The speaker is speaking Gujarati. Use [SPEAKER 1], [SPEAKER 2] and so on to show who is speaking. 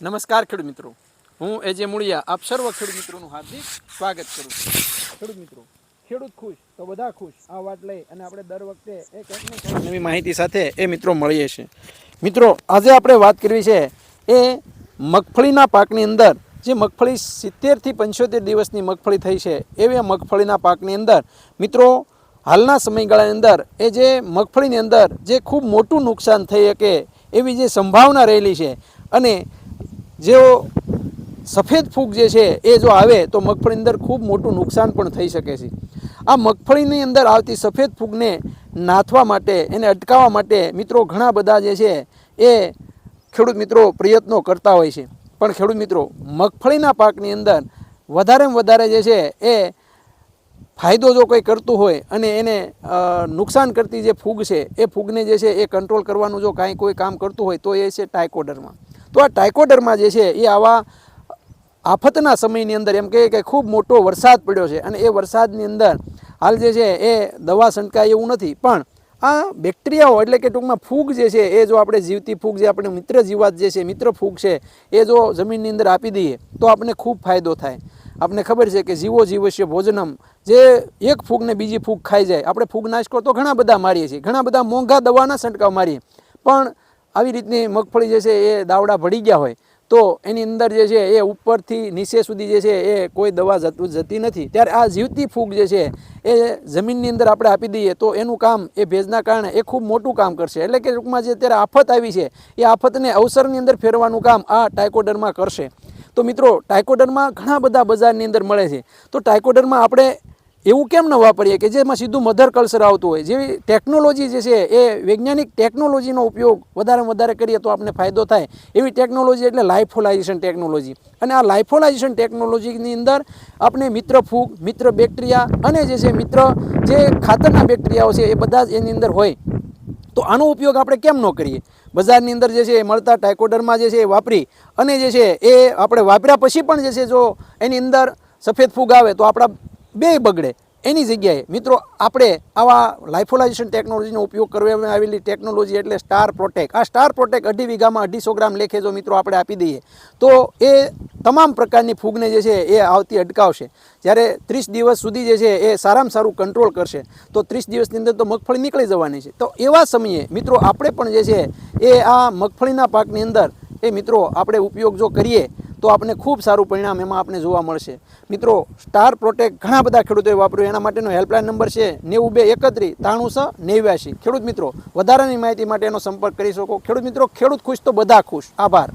[SPEAKER 1] નમસ્કાર ખેડૂત મિત્રો. હું એજે મૂળિયા, આપ સર્વ ખેડૂત મિત્રોનું હાર્દિક સ્વાગત કરું છું. ખેડૂત મિત્રો, ખેડૂત ખુશ તો બધા ખુશ. આ વાત લઈ અને આપણે દર વખતે એ કંઈક નવી માહિતી સાથે એ મિત્રો મળીએ છીએ. મિત્રો, આજે આપણે વાત કરવી છે એ મગફળીના પાકની અંદર, જે મગફળી સિત્તેરથી પંચોતેર દિવસની મગફળી થઈ છે, એવી મગફળીના પાકની અંદર, મિત્રો, હાલના સમયગાળાની અંદર એ જે મગફળીની અંદર જે ખૂબ મોટું નુકસાન થઈ શકે એવી જે સંભાવના રહેલી છે અને જેઓ સફેદ ફૂગ જે છે, એ જો આવે તો મગફળીની અંદર ખૂબ મોટું નુકસાન પણ થઈ શકે છે. આ મગફળીની અંદર આવતી સફેદ ફૂગને નાથવા માટે, એને અટકાવવા માટે મિત્રો ઘણા બધા જે છે, એ ખેડૂત મિત્રો પ્રયત્નો કરતા હોય છે. પણ ખેડૂત મિત્રો, મગફળીના પાકની અંદર વધારેમાં વધારે જે છે, એ ફાયદો જો કોઈ કરતું હોય અને એને નુકસાન કરતી જે ફૂગ છે, એ ફૂગને જે છે, એ કંટ્રોલ કરવાનું જો કાંઈ કોઈ કામ કરતું હોય તો એ છે ટાઇકોડરમાં તો આ ટાઇકોડરમાં જે છે એ આવા આફતના સમયની અંદર એમ કહે કે ખૂબ મોટો વરસાદ પડ્યો છે અને એ વરસાદની અંદર હાલ જે છે એ દવા છંટકાય એવું નથી. પણ આ બેક્ટેરિયાઓ એટલે કે ટૂંકમાં ફૂગ જે છે એ જો આપણે જીવતી ફૂગ જે આપણે મિત્ર જીવાત જે છે, મિત્ર ફૂગ છે, એ જો જમીનની અંદર આપી દઈએ તો આપણને ખૂબ ફાયદો થાય. આપણને ખબર છે કે જીવો જીવશ્ય ભોજનમ. જે એક ફૂગને બીજી ફૂગ ખાઈ જાય, આપણે ફૂગનાશકો તો ઘણા બધા મારીએ છીએ, ઘણા બધા મોંઘા દવાના છંટકાવ મારીએ. પણ આવી રીતની મગફળી જે છે એ દાવડા ભળી ગયા હોય, તો એની અંદર જે છે એ ઉપરથી નીચે સુધી જે છે એ કોઈ દવા જતું, જતી નથી. ત્યારે આ જીવતી ફૂગ જે છે એ જમીનની અંદર આપણે આપી દઈએ, તો એનું કામ એ ભેજના કારણે એ ખૂબ મોટું કામ કરશે. એટલે કે ટૂંકમાં જે અત્યારે આફત આવી છે, એ આફતને અવસરની અંદર ફેરવાનું કામ આ ટાઇકોડરમાં કરશે. તો મિત્રો ટાઇકોડરમાં ઘણા બધા બજારની અંદર મળે છે. તો ટાઇકોડરમાં આપણે એવું કેમ ન વાપરીએ કે જેમાં સીધું મધર કલ્ચર આવતું હોય? જેવી ટેકનોલોજી જે છે, એ વૈજ્ઞાનિક ટેકનોલોજીનો ઉપયોગ વધારે વધારે કરીએ તો આપણને ફાયદો થાય. એવી ટેકનોલોજી એટલે લાઇફોલાઇઝેશન ટેકનોલોજી અને આ લાઇફોલાઇઝેશન ટેકનોલોજીની અંદર આપણે મિત્ર ફૂગ, મિત્ર બેક્ટેરિયા અને જે છે મિત્ર જે ખાતરના બેક્ટેરિયાઓ છે, એ બધા જ એની અંદર હોય. તો આનો ઉપયોગ આપણે કેમ ન કરીએ? બજારની અંદર જે છે એ મળતા ટાઇકોડરમાં જે છે એ વાપરી અને જે છે એ આપણે વાપર્યા પછી પણ જે છે જો એની અંદર સફેદ ફૂગ આવે તો આપણા બે બગડે. એની જગ્યાએ, મિત્રો, આપણે આવા લાઇફોલાઇઝેશન ટેકનોલોજીનો ઉપયોગ કરવામાં આવેલી ટેકનોલોજી એટલે સ્ટાર પ્રોટેક આ સ્ટાર પ્રોટેક અઢી વીઘામાં અઢીસો ગ્રામ લેખે જો મિત્રો આપણે આપી દઈએ, તો એ તમામ પ્રકારની ફૂગને જે છે એ આવતી અટકાવશે. જ્યારે ત્રીસ દિવસ સુધી જે છે એ સારામાં સારું કંટ્રોલ કરશે, તો ત્રીસ દિવસની અંદર તો મગફળી નીકળી જવાની છે. તો એવા સમયે, મિત્રો, આપણે પણ જે છે એ આ મગફળીના પાકની અંદર, એ મિત્રો, આપણે ઉપયોગ જો કરીએ તો આપણને ખૂબ સારું પરિણામ એમાં આપણે જોવા મળશે. મિત્રો સ્ટાર પ્રોટેક્ટ ઘણા બધા ખેડૂતોએ વાપર્યું, એના માટેનો હેલ્પલાઇન નંબર છે નેવું બે એકત્રીસ ત્રાણું છ નેવ્યાસી ખેડૂત મિત્રો, વધારાની માહિતી માટે એનો સંપર્ક કરી શકો. ખેડૂત મિત્રો, ખેડૂત ખુશ તો બધા ખુશ. આભાર.